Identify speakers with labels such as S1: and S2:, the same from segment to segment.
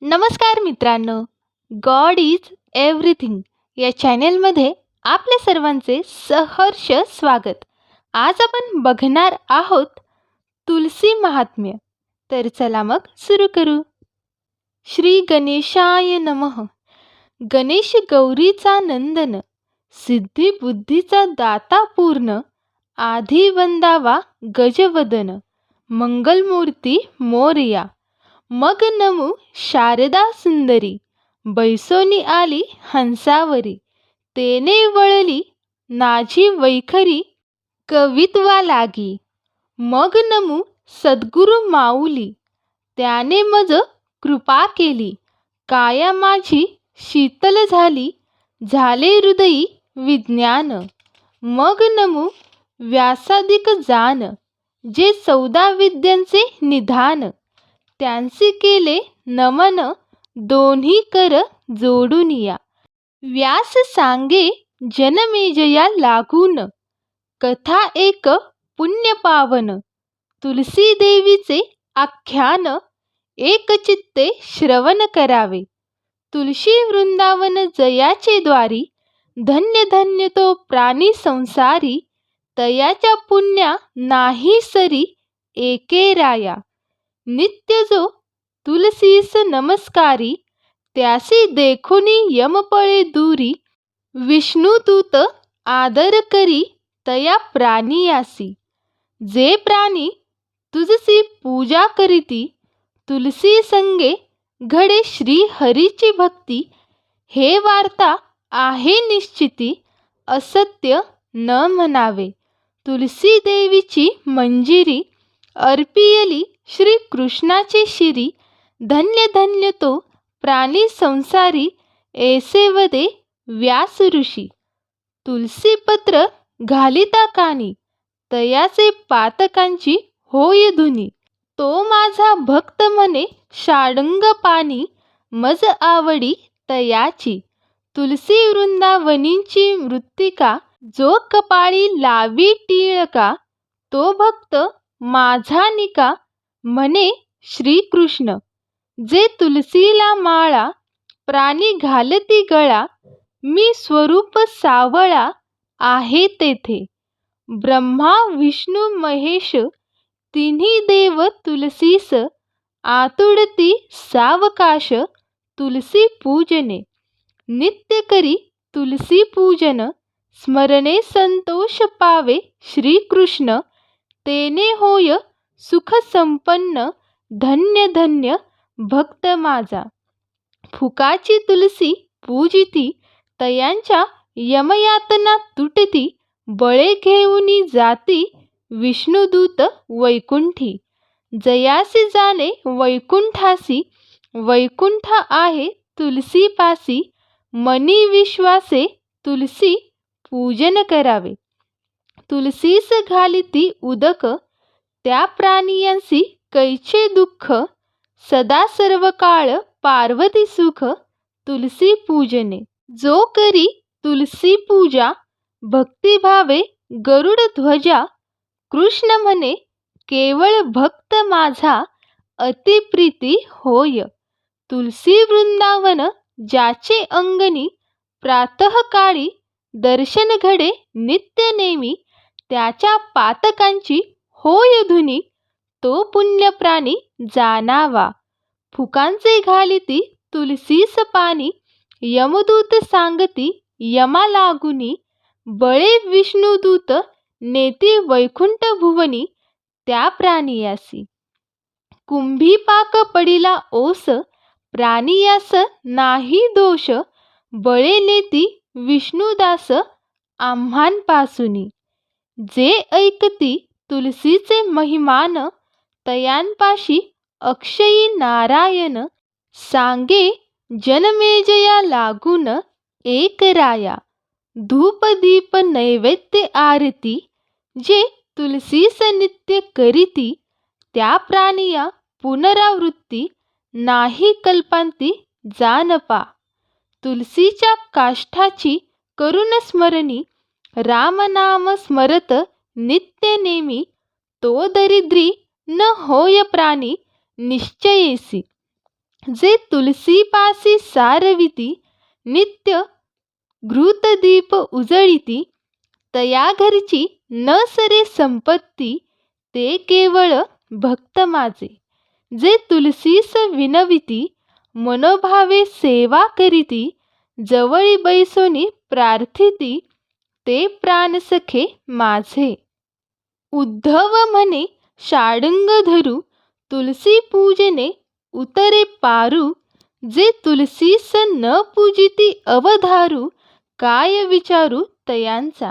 S1: नमस्कार मित्रांनो. God is everything या चॅनेलमध्ये आपल्या सर्वांचे सहर्ष स्वागत. आज आपण बघणार आहोत तुलसी महात्म्य. तर चला मग सुरू करू. श्री गणेशाय नमः. गणेश गौरीचा नंदन सिद्धी बुद्धीचा दाता पूर्ण आधी वंदावा गजवदन मंगलमूर्ती मोरया. मग नमू शारदा सुंदरी. बैसोनी आली हंसावरी. तेने वळली नाझी वैखरी कवित्वा लागी. मग नमू सद्गुरु माऊली. त्याने मज कृपा केली. काया माझी शीतल झाली. झाले हृदयी विज्ञान. मग नमू व्यासादिक जान. जे चौदा विद्यांचे निधान. त्यांचे केले नमन दोन्ही कर जोडून या. व्यास सांगे जनमेजया लागून. कथा एक पुण्य पावन. तुलसी देवीचे आख्यान. एकचित्ते श्रवण करावे. तुलसी वृंदावन जयाचे द्वारी धन्य धन्य तो प्राणी संसारी तयाच्या पुण्या नाही सरी एके राया. नित्य जो तुलसीस नमस्कारी त्यासी देखुनी यमपळे दूरी विष्णुदूत आदर करी तया प्राणियासी जे प्राणी तुझसी पूजा करीती तुलसी संगे घडे श्री हरीची भक्ती हे वार्ता आहे निश्चिती असत्य न म्हणावे. तुलसी देवीची मंजिरी अर्पियली श्री कृष्णाची शिरी धन्य धन्य तो प्राणी संसारी ऐसे वदे व्यास ऋषी. तुलसीपत्र घालिता कानी तयाचे पातकांची होय धुनी. तो माझा भक्त मने षाडंग पाणी मज आवडी तयाची. तुलसी वृंदावनींची मृत्तिका जो कपाळी लावी टिळका तो भक्त माझा निका म्हणे श्रीकृष्ण जे तुलसीला माळा प्राणी घालती गळा मी स्वरूप सावळा आहे तेथे. ब्रह्मा विष्णू महेश तिन्ही देव तुलसीस आतुडती सावकाश तुलसी पूजने. नित्य करी तुलसी पूजन स्मरणे संतोष पावे श्रीकृष्ण तेने होय सुखसंपन्न धन्य धन्य भक्त माझा. फुकाची तुलसी पूजिती तयांच्या यमयातना तुटती बळे घेऊनी जाती विष्णुदूत वैकुंठी. जयासी जाणे वैकुंठासी वैकुंठ आहे तुलसीपासी मनी विश्वासे तुलसी पूजन करावे. तुलसीस घालिती उदक त्या प्राणियांसी कैचे दुःख सदा सर्व काळ पार्वती सुख तुलसी पूजने. जो करी तुलसी पूजा भक्तिभावे गरुड ध्वजा कृष्ण म्हणे केवळ भक्त माझा अतिप्रीती होय. तुलसी वृंदावन ज्याचे अंगणी प्रातःकाळी दर्शन घडे नित्य नेमी त्याच्या पातकांची होय धुनी तो पुण्य प्राणी जाणावा फुकांचे घालिती तुलसीस पाणी यमदूत सांगती यमा लागुनी. बळे विष्णुदूत नेती वैकुंठ भुवनी त्या प्राणियासी. कुंभीपाक पडिला ओस प्राणियास नाही दोष. बळे नेती विष्णुदास आम्हांपासुनी. जे ऐकती तुलसीचे महिमान तयांपाशी अक्षयी नारायण सांगे जनमेजया लागून एक राया. धूपदीप नैवेद्य आरती जे तुलसीस नित्य करीती त्या प्राणिया पुनरावृत्ती नाही कल्पांती जानपा तुलसीच्या काष्ठाची करुण स्मरणी रामनाम स्मरत नित्य नेमी तो दरिद्री न होय प्राणी निश्चयेसी. जे तुलसीपासी सारविती नित्य घृतदीप उजळीती तया घरची न सरे संपत्ती ते केवळ भक्त माझे. जे तुलसीस विनविती मनोभावे सेवा करीती जवळी बैसोनी प्रार्थिती ते प्राणसखे माझे. उद्धव म्हणे षाडंग धरू तुलसी पूजने उतरे पारू जे तुलसीस न पूजिती अवधारू काय विचारू तयांचा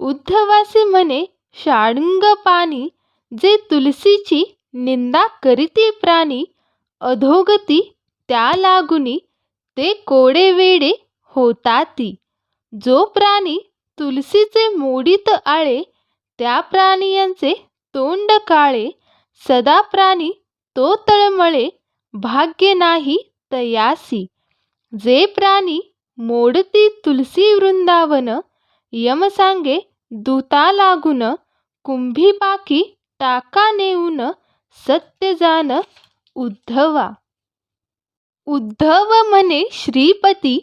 S1: उद्धवासी म्हणे षाडंग पाणी जे तुलसीची निंदा करीती प्राणी अधोगती त्या लागुनी ते कोडे वेडे होताती. जो प्राणी तुलसीचे मोडीत आळे त्या प्राणियांचे तोंड काळे सदा प्राणी तो तळमळे भाग्य नाही तयासी. जे प्राणी मोडती तुलसी वृंदावन यम सांगे दूता लागून कुंभी बाकी टाका नेऊन सत्य जान उद्धवा. उद्धव म्हणे श्रीपती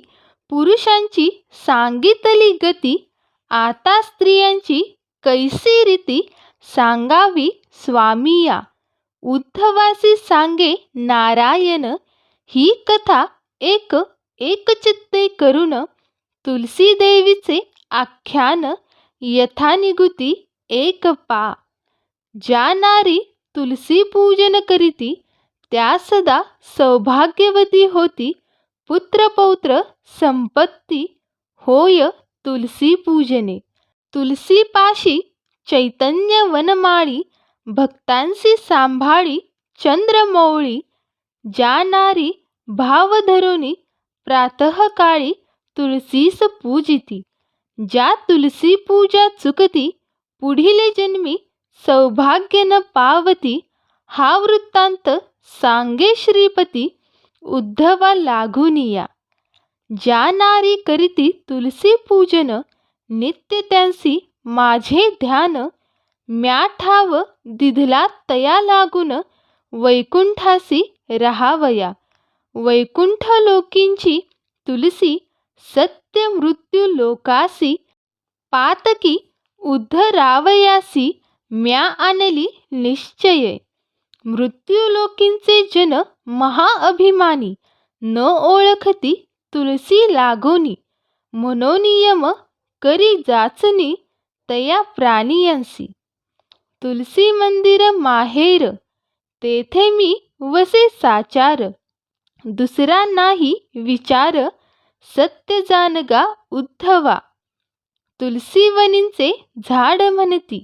S1: पुरुषांची सांगितली गती आता स्त्रियांची कैसी रीती सांगावी स्वामीया? उद्धवासी सांगे नारायण ही कथा एक एकचित्ते करून तुलसीदेवीचे आख्यान यथानिगुती एक पा. ज्या नारी तुलसी पूजन करीती त्या सदा सौभाग्यवती होती. पुत्रपौत्र संपत्ती होय तुलसी पूजने. तुलसीपाशी चैतन्य वनमाळी भक्तांसी सांभाळी चंद्रमौळी ज्या नारी भाव धरुनी प्रातःकाळी तुलसीस पूजिती. ज्या तुलसी पूजा चुकती पुढील जन्मी सौभाग्य न पावती. हा वृत्तांत सांगे श्रीपती उद्धवा लागुनिया. ज्या नारी करीती तुलसी पूजन नित्य त्यांसी माझे ध्यान म्या ठाव दिधला तया लागून वैकुंठासी रहावया. वैकुंठ लोकींची तुलसी सत्य मृत्यू लोकासी पातकी उद्धरावयासी म्या आणली निश्चय. मृत्यूलोकींचे जन महाअभिमानी न ओळखती तुलसी लागोनी. मनोनियम करी जाचनी तया प्राणियांसी. तुलसी मंदिर माहेर तेथे मी वसे साचार. दुसरा नाही विचार सत्य जानगा उद्धवा. तुलसीवनींचे झाड म्हणती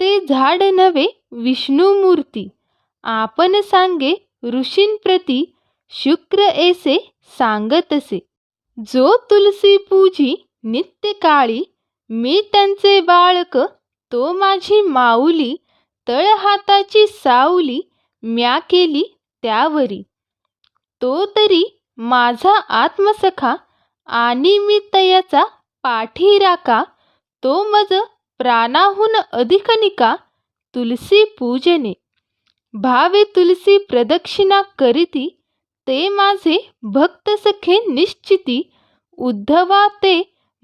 S1: ते झाड नव्हे विष्णुमूर्ती आपण सांगे ऋषींप्रती शुक्र एसे सांगतसे जो तुलसी पूजी नित्यकाळी मी त्यांचे बाळक तो माझी माऊली तळ हाताची सावली म्या केली त्यावरी. तो तरी माझा आत्मसखा आणि मी तयाचा पाठी राका तो मज प्राणाहून अधिक निका तुलसी पूजने. भावे तुलसी प्रदक्षिणा करीती ते माझे भक्त सखे निश्चिती उद्धवा ते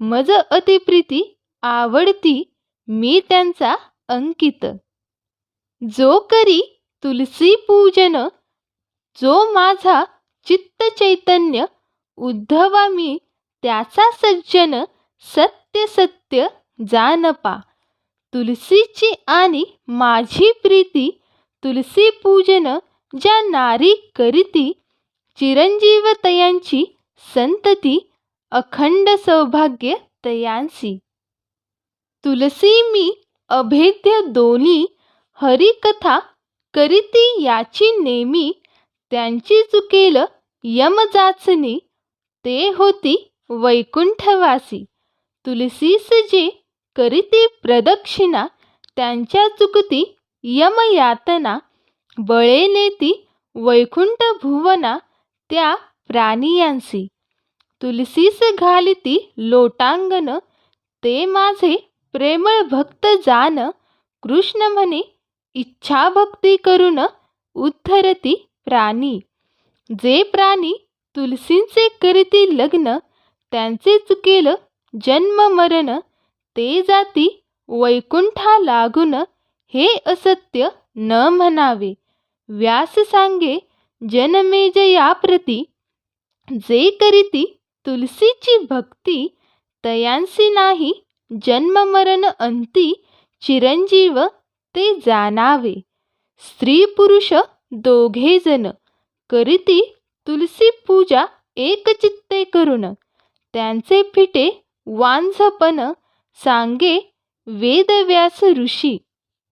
S1: मज अतिप्रीती आवडती मी त्यांचा अंकित. जो करी तुलसी पूजन जो माझा चित्त चैतन्य उद्धवा मी त्याचा सज्जन सत्य सत्य जानपा. तुलसीची आणि माझी प्रीती तुलसी पूजन ज्या नारी करीती चिरंजीवतयांची संतती अखंड सौभाग्य तयांसी. तुलसी मी अभेद्य दोन्ही हरिकथा करीती याची नेमी त्यांची चुकेल यमजाचनी ते होती वैकुंठवासी. तुलसीस जे करीती प्रदक्षिणा त्यांच्या चुकती यमयातना बळे नेती वैकुंठ भुवना त्या प्राणियांसी. तुलसीस घालिती लोटांगण ते माझे प्रेमळ भक्त जान. कृष्ण म्हणे इच्छा भक्ती करून उद्धरती प्राणी. जे प्राणी तुलसींचे करती लग्न त्यांचे चुकेल जन्म मरण ते जाती वैकुंठा लागून हे असत्य न म्हणावे. व्यास सांगे जनमेजयाप्रती जे करीती तुलसीची भक्ती तयांसी नाही जन्ममरण अंती चिरंजीव ते जाणावे. स्त्री पुरुष दोघे करीती तुलसी पूजा एकचित्ते करून. त्यांचे फिटे वांझपण सांगे वेदव्यास ऋषी.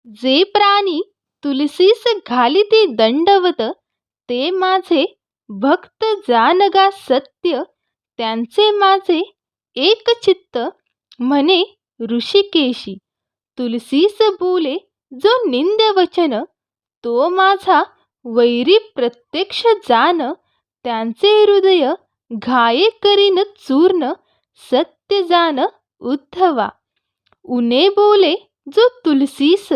S1: जे प्राणी तुलसीस घालिती दंडवत ते माझे भक्त जानगा सत्य त्यांचे माझे एक चित्त म्हणे ऋषिकेशी. तुलसीस बोले जो निंद वचन तो माझा वैरी प्रत्यक्ष जान. त्यांचे हृदय घाये करीन चूर्ण सत्य जान उद्धवा. उने बोले जो तुलसीस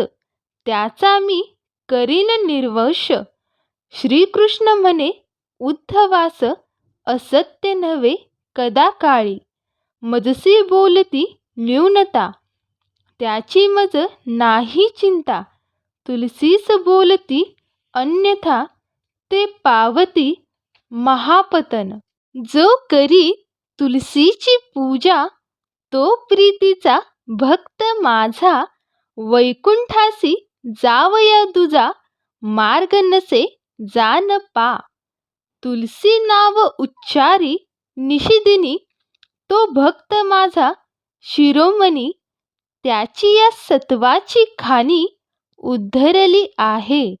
S1: त्याचा मी करीन निर्वश. श्रीकृष्ण म्हणे उद्धवास असत्य नव्हे. कदा काळी. मजसी बोलती न्यूनता त्याची मज नाही चिंता. तुलसीस बोलती अन्यथा ते पावती महापतन. जो करी तुलसीची पूजा तो प्रीतीचा भक्त माझा. वैकुंठासी जावया दुजा मार्ग नसे जान पा. तुलसी नाव उच्चारी निशिदिनी तो भक्त माझा शिरोमणी त्याची या सत्वाची खाणी उद्धरली आहे.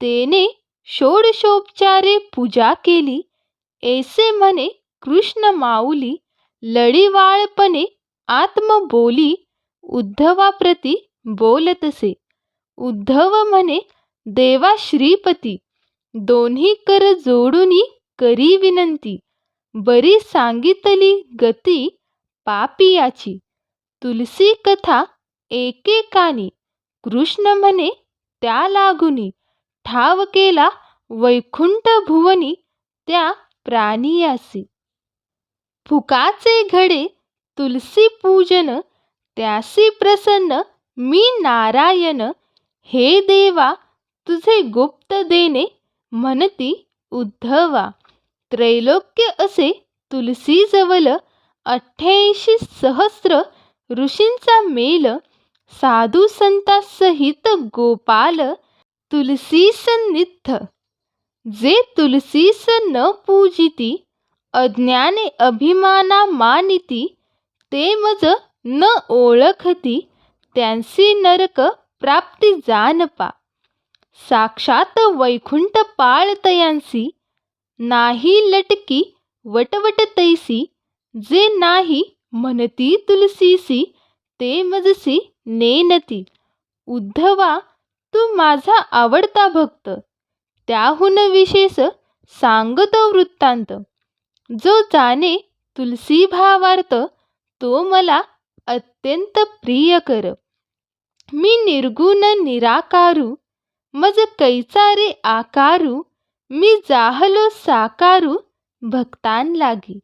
S1: तेने षोडशोपचारे पूजा केली ऐसे म्हणे कृष्ण माऊली लढीवाळपणे आत्मबोली उद्धवाप्रती बोलतसे. उद्धव म्हणे देवा श्रीपती दोन्ही कर जोडूनी करी विनंती. बरी सांगितली गती पापियाची. तुलसी कथा एकेकानी. कृष्ण म्हणे त्या लागुनी. ठाव केला वैकुंठ भुवनी त्या प्राणियासी. फुकाचे घडे तुलसी पूजन त्यासी प्रसन्न मी नारायण. हे देवा तुझे गुप्त देणे म्हणती उद्धवा. त्रैलोक्य असे तुलसीजवळ अठ्ठ्याऐंशी सहस्र ऋषींचा मेल साधू संतासहित गोपाल तुलसीस नित्थ जे तुलसीस न पूजिती अज्ञाने अभिमाना मानिती ते मज न ओळखती त्यांसी नरक प्राप्ती जानपा साक्षात वैकुंठ पाळतयांसी नाही लटकी वटवट तैसी जे नाही म्हणती तुलसीसी ते मजसी नेनती. उद्धवा तू माझा आवडता भक्त. त्याहून विशेष सांगतो वृत्तांत. जो जाणे तुलसी भावार्थ तो मला अत्यंत प्रिय कर. मी निर्गुण निराकारू मज कैचा रे आकारू मी जाहलो साकारू भक्तान लागी.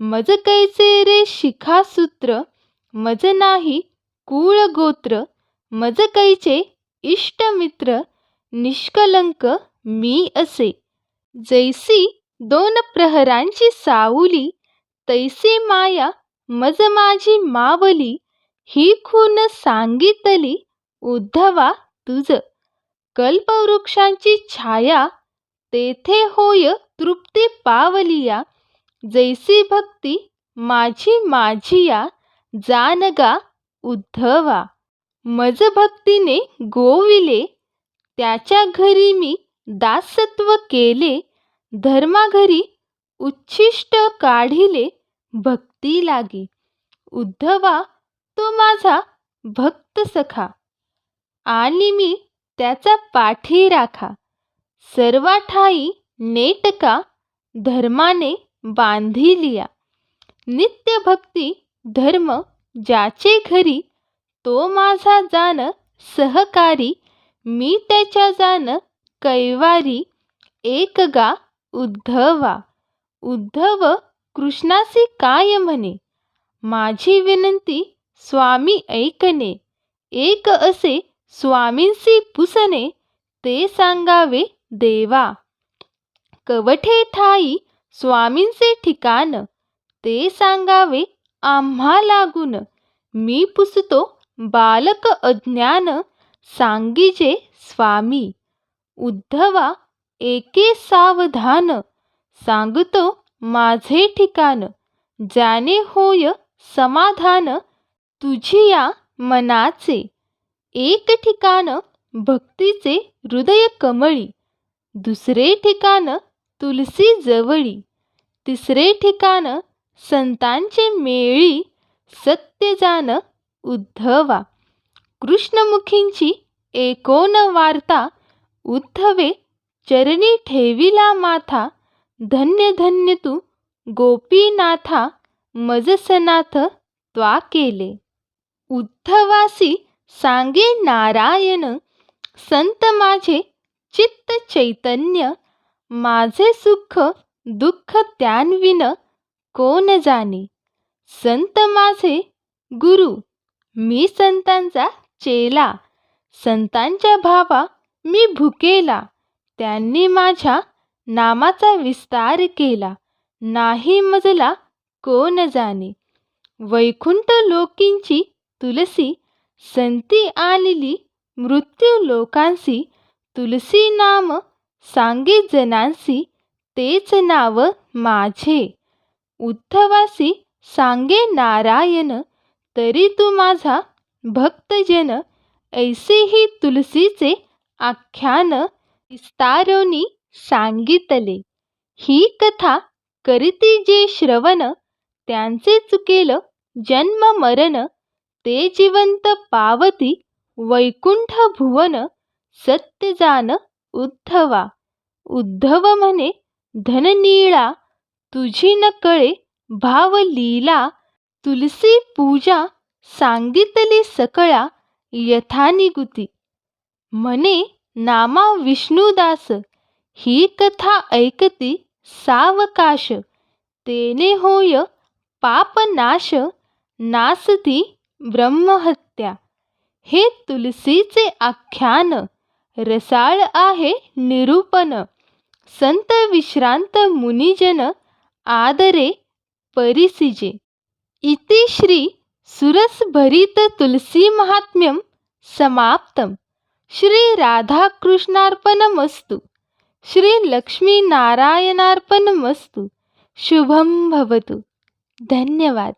S1: मज कैचे रे शिखासूत्र मज नाही कुळ गोत्र. मज कैचे इष्टमित्र निष्कलंक मी असे. जैसी दोन प्रहरांची सावली तैसी माया मज माझी मावली. ही खून सांगितली उद्धवा तुझ. कल्पवृक्षांची छाया तेथे होय तृप्ती पावलिया. जैसी भक्ती माझी माझिया जानगा उद्धवा. मज भक्तीने गोविले त्याच्या घरी मी दासत्व केले. धर्माघरी उच्छिष्ट काढिले भक्ती लागी. उद्धवा तो माझा भक्त सखा. आणि मी त्याचा पाठी राखा. सर्वा ठाई नेटका धर्माने बांधिलिया. नित्य भक्ती धर्म ज्याचे घरी तो माझा जान सहकारी मी त्याच्या जान कैवारी एक गा उद्धवा. उद्धव कृष्णासी काय म्हणे? माझी विनंती स्वामी ऐकणे. एक असे स्वामींसी पुसणे ते सांगावे देवा कवठे ठाई स्वामींचे ठिकाण ते सांगावे आम्हा लागून. मी पुसतो बालक अज्ञान सांगीजे स्वामी. उद्धवा एके सावधान सांगतो माझे ठिकाण जाने होय समाधान तुझी या मनाचे. एक ठिकाण भक्तीचे हृदय कमळी. दुसरे ठिकाण तुलसी जवळी तिसरे ठिकाण संतांचे मेळी सत्य जान उद्धवा. कृष्णमुखींची एकोन वार्ता उद्धवे चरणी ठेविला माथा धन्य धन्य तू गोपीनाथा मजसनाथ त्वा केले. उद्धवासी सांगे नारायण संत माझे चित्त चैतन्य माझे सुख दुःख त्यांविन कोण जाणे? संत माझे गुरु मी संतांचा चेला. संतांच्या भावा मी भुकेला. त्यांनी माझ्या नामाचा विस्तार केला. नाही मजला कोण जाणे? वैकुंठ लोकींची तुलसी संती आलेली मृत्यू लोकांसी तुलसी नाम सांगे जनांसी तेच नाव माझे. उद्धवासी सांगे नारायण तरी तू माझा भक्तजन. ऐसेही तुलसीचे आख्यान विस्तारोनी सांगितले. ही कथा करीती जे श्रवण त्यांचे चुकेल जन्म मरण ते जिवंत पावती वैकुंठ भुवन सत्य जान उद्धवा. उद्धव म्हणे धननीळा तुझी न कळे भाव लीला तुलसी पूजा सांगितली सकळा यथानिगुती म्हणे नामा विष्णुदास ही कथा ऐकती सावकाश. तेने होय पापनाश नासती ब्रह्महत्या. हे तुलसीचे आख्यान रसाळ आहे निरूपण. संत विश्रांत मुनिजन आदरे परिसिजे. इति श्री सुरसभरित तुलसी महात्म्यम समाप्तम. श्री राधाकृष्णार्पणमस्तु. श्री लक्ष्मीनारायणार्पणमस्तु. शुभम भवतु. धन्यवाद.